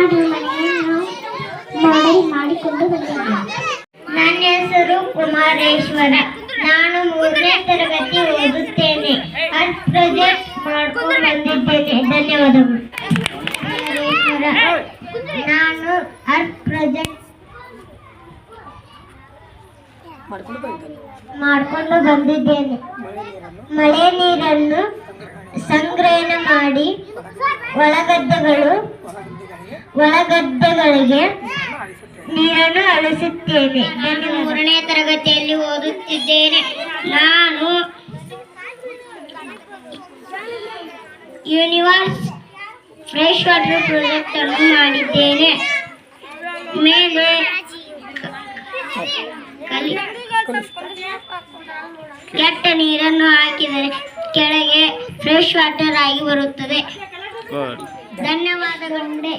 ನಾನು ಮನೆಯನ್ನು ಮಾಡಿಕೊಂಡು ನನ್ನ ಹೆಸರು ಕುಮಾರೇಶ್ವರ. ನಾನು ಮೂರನೇ ತರಗತಿ ಓದುತ್ತೇನೆ. ಅರ್ಥ ಪ್ರಾಜೆಕ್ಟ್ ಮಾಡ್ಕೊಂಡು ಬಂದಿದ್ದೇನೆ. ಧನ್ಯವಾದಗಳು. ನಾನು ಅರ್ಥ ಪ್ರಾಜೆಕ್ಟ್ ಮಾಡ್ಕೊಂಡು ಬಂದಿದ್ದೇನೆ. ಮಳೆ ನೀರನ್ನು ಸಂಗ್ರಹಣೆ ಮಾಡಿ ಒಳಗದ್ದೆಗಳು ಒಳಗದ್ದೆಗಳಿಗೆ ನೀರನ್ನು ಅಳಿಸುತ್ತೇನೆ. ನಾನು ಮೂರನೇ ತರಗತಿಯಲ್ಲಿ ಓದುತ್ತಿದ್ದೇನೆ. ನಾನು ಯೂನಿವರ್ಸ್ ಫ್ರೆಶ್ ವಾಟರ್ ಪ್ರಾಜೆಕ್ಟ್ ಅನ್ನು ಮಾಡಿದ್ದೇನೆ. ಮೇಲೆ ಕೆಟ್ಟ ನೀರನ್ನು ಹಾಕಿದರೆ ಕೆಳಗೆ ಫ್ರೆಶ್ ವಾಟರ್ ಆಗಿ ಬರುತ್ತದೆ. ಧನ್ಯವಾದಗಳುಂಡೆ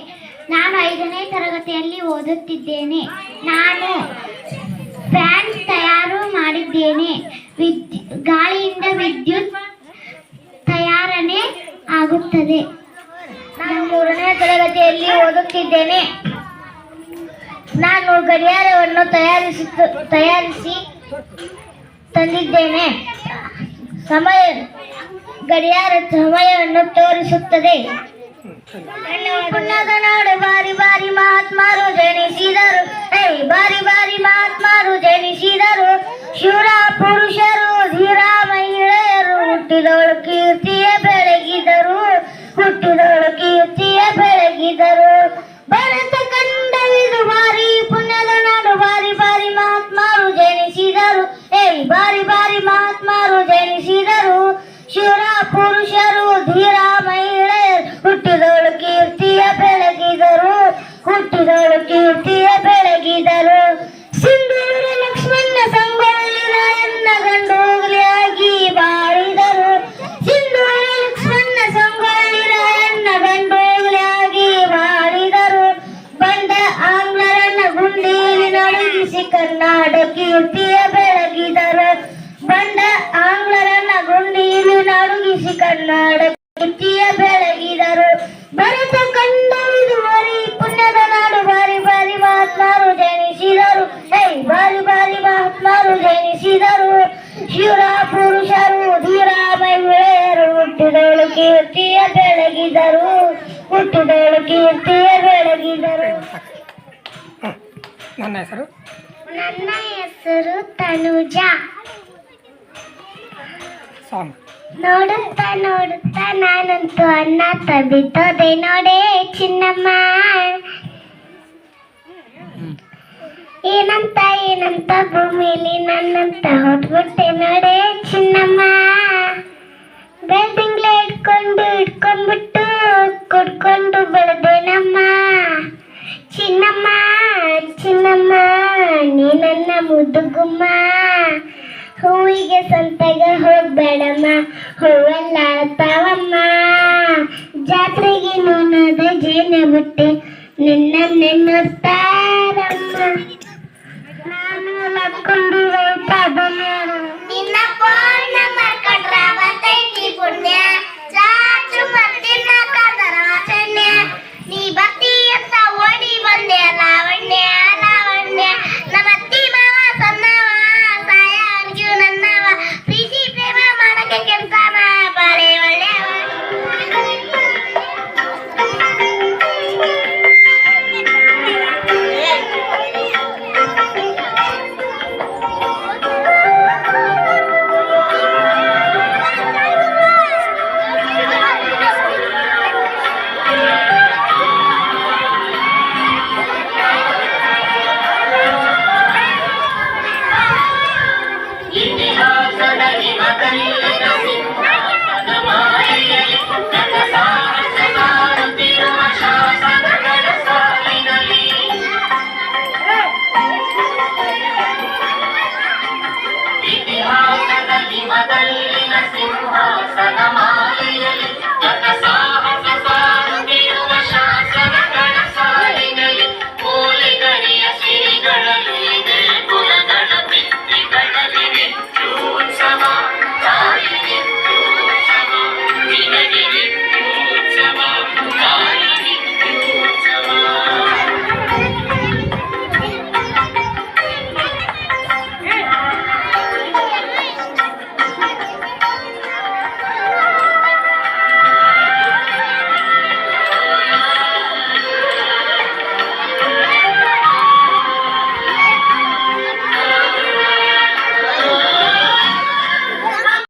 ನಾನು ಐದನೇ ತರಗತಿಯಲ್ಲಿ ಓದುತ್ತಿದ್ದೇನೆ. ನಾನು ಫ್ಯಾನ್ ತಯಾರು ಮಾಡಿದ್ದೇನೆ. ವಿದ್ಯು ಗಾಳಿಯಿಂದ ವಿದ್ಯುತ್ ತಯಾರನೆ ಆಗುತ್ತದೆ. ನಾನು ಮೂರನೇ ತರಗತಿಯಲ್ಲಿ ಓದುತ್ತಿದ್ದೇನೆ. ನಾನು ಗಡಿಯಾರವನ್ನು ತಯಾರಿಸಿ ತಯಾರಿಸಿ ತಂದಿದ್ದೇನೆ. ಸಮಯ, ಗಡಿಯಾರ ಸಮಯವನ್ನು ತೋರಿಸುತ್ತದೆ. ಪುಣ್ಯದ ನಾಡು ಬಾರಿ ಬಾರಿ ಮಹಾತ್ಮರು ಜನಿಸಿದರು. ಬಾರಿ ಬಾರಿ ಮಹಾತ್ಮರು ಜನಿಸಿದರು. ಶೂರ ಪುರುಷರು ಧೀರ ಮಹಿಳೆಯರು ಹುಟ್ಟಿದವಳು ಕೀರ್ತಿಯ ಬೆಳಗಿದರು. ಹುಟ್ಟಿದವಳು ಕೀರ್ತಿಯ ಬೆಳಗಿದರು. ಭರತ ಹುಟ್ಟಿದವಳು ಬೆಳಗಿದರು. ಸಿಂಧೂರ ಲಕ್ಷ್ಮಣ ಸಂಗೊಳ್ಳಿ ರಾಯಣ್ಣ ಗಂಡು ಹೋಗ್ಲಿಯಾಗಿ ಬಾಳಿದರು ಸಿಂಧೂರ ಲಕ್ಷ್ಮಣ ಸಂಗೊಳ್ಳಿ ರಾಯಣ್ಣ ಗಂಡು ಹೋಗ್ಲಿಯಾಗಿ ಬಾಳಿದರು ಬಂದ ಆಂಗ್ಲರನ್ನ ಗುಂಡೀಲಿ ನಡುಗಿಸಿ ಕನ್ನಡ ಕೀರ್ತಿಯ ಬೆಳಗಿದರು. ಬಂದ ಆಂಗ್ಲರನ್ನ ಗುಂಡೀಲಿ ನಡುಗಿಸಿ ಕನ್ನಡ ಪುರುಷರು ಧೀರ ಮಹಿಳೆಯರು ಹುಟ್ಟಿದವಳು ಕೀರ್ತಿಯ ಬೆಳಗಿದರು ಹುಟ್ಟಿದಳು ಕೀರ್ತಿಯ ಬೆಳಗಿದರು. ನನ್ನ ಹೆಸರು? ನನ್ನ ಹೆಸರು ತನುಜ. ಸಾಂಗ್ ನೋಡುತ್ತಾ ನೋಡುತ್ತಾ ನಾನಂತೂ ಅನ್ನ ತಬಿತೋದೆ ನೋಡೇ ಚಿನ್ನಮ್ಮ. ಏನಂತ ಏನಂತ, ಭೂಮಿಲಿ ನನ್ನಂತ ಹೊಟ್ಬಿಟ್ಟೆ ನೋಡೆ ಚಿನ್ನಮ್ಮ. ಬೆಳ್ದಿಂಗ್ಲೆ ಇಟ್ಕೊಂಡು, ಇಟ್ಕೊಂಡ್ಬಿಟ್ಟು ಕುಡ್ಕೊಂಡು ಬೆಳೆದೇನಮ್ಮ. ಚಿನ್ನಮ್ಮ ಚಿನ್ನಮ್ಮ, ನೀ ನನ್ನ ಮುದುಗುಮ್ಮ. ಹೂವಿಗೆ ಸಂತೆಗೆ ಹೋಗ್ಬೇಡಮ್ಮ, ಹೂವೆಲ್ಲ ಅಳ್ತಾವಮ್ಮ. ಜಾತ್ರೆಗೆ ನೋನದ ಜೇನೆ ಬಿಟ್ಟೆ ನಿನ್ನ ನೆನ್ನುತ್ತಾರಮ್ಮ ಲಕ್ಕೊಂಡು ರೈತ ನಿನ್ನ ಫೋನ್ ನಂಬರ್ ಕೊಟ್ರ ಅವತ್ತೈತಿ ಪುಣ್ಯ